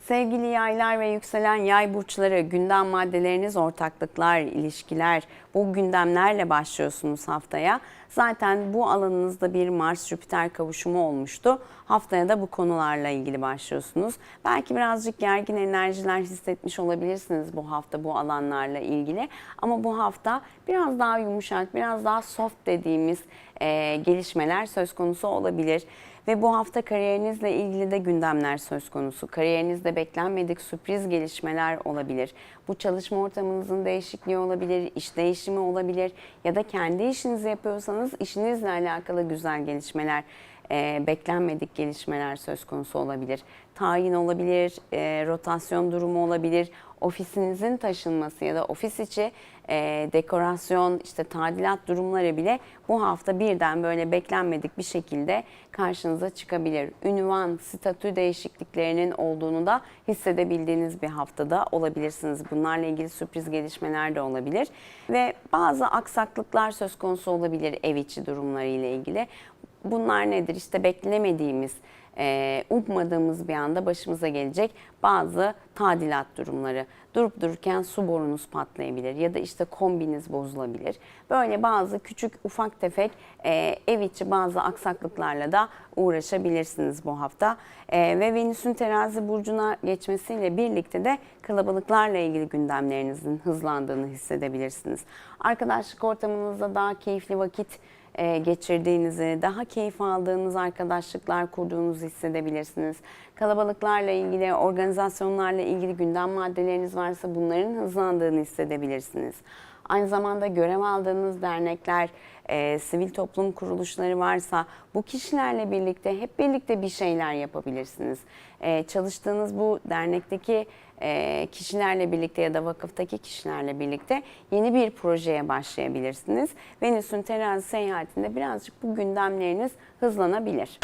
Sevgili yaylar ve yükselen yay burçları gündem maddeleriniz, ortaklıklar, ilişkiler bu gündemlerle başlıyorsunuz haftaya. Zaten bu alanınızda bir Mars-Jüpiter kavuşumu olmuştu. Haftaya da bu konularla ilgili başlıyorsunuz. Belki birazcık gergin enerjiler hissetmiş olabilirsiniz bu hafta bu alanlarla ilgili. Ama bu hafta biraz daha yumuşak, biraz daha soft dediğimiz e, gelişmeler söz konusu olabilir. Ve bu hafta kariyerinizle ilgili de gündemler söz konusu. Kariyerinizde beklenmedik sürpriz gelişmeler olabilir. Bu çalışma ortamınızın değişikliği olabilir, iş değişimi olabilir ya da kendi işinizi yapıyorsanız işinizle alakalı güzel gelişmeler, e, beklenmedik gelişmeler söz konusu olabilir. Tayin olabilir, e, rotasyon durumu olabilir, ofisinizin taşınması ya da ofis içi e, dekorasyon, işte tadilat durumları bile bu hafta birden böyle beklenmedik bir şekilde karşınıza çıkabilir. Ünvan, statü değişikliklerinin olduğunu da hissedebildiğiniz bir haftada olabilirsiniz. Bunlarla ilgili sürpriz gelişmeler de olabilir ve bazı aksaklıklar söz konusu olabilir ev içi durumları ilgili. Bunlar nedir? İşte beklemediğimiz, e, ummadığımız bir anda başımıza gelecek bazı tadilat durumları. Durup dururken su borunuz patlayabilir ya da işte kombiniz bozulabilir. Böyle bazı küçük ufak tefek e, ev içi bazı aksaklıklarla da uğraşabilirsiniz bu hafta. E, ve Venüs'ün terazi burcuna geçmesiyle birlikte de kalabalıklarla ilgili gündemlerinizin hızlandığını hissedebilirsiniz. Arkadaşlık ortamınızda daha keyifli vakit geçirdiğinizi, daha keyif aldığınız arkadaşlıklar kurduğunuzu hissedebilirsiniz. Kalabalıklarla ilgili, organizasyonlarla ilgili gündem maddeleriniz varsa bunların hızlandığını hissedebilirsiniz. Aynı zamanda görev aldığınız dernekler, e, sivil toplum kuruluşları varsa bu kişilerle birlikte hep birlikte bir şeyler yapabilirsiniz. E, çalıştığınız bu dernekteki e, kişilerle birlikte ya da vakıftaki kişilerle birlikte yeni bir projeye başlayabilirsiniz. Venüs'ün terazi seyahatinde birazcık bu gündemleriniz hızlanabilir.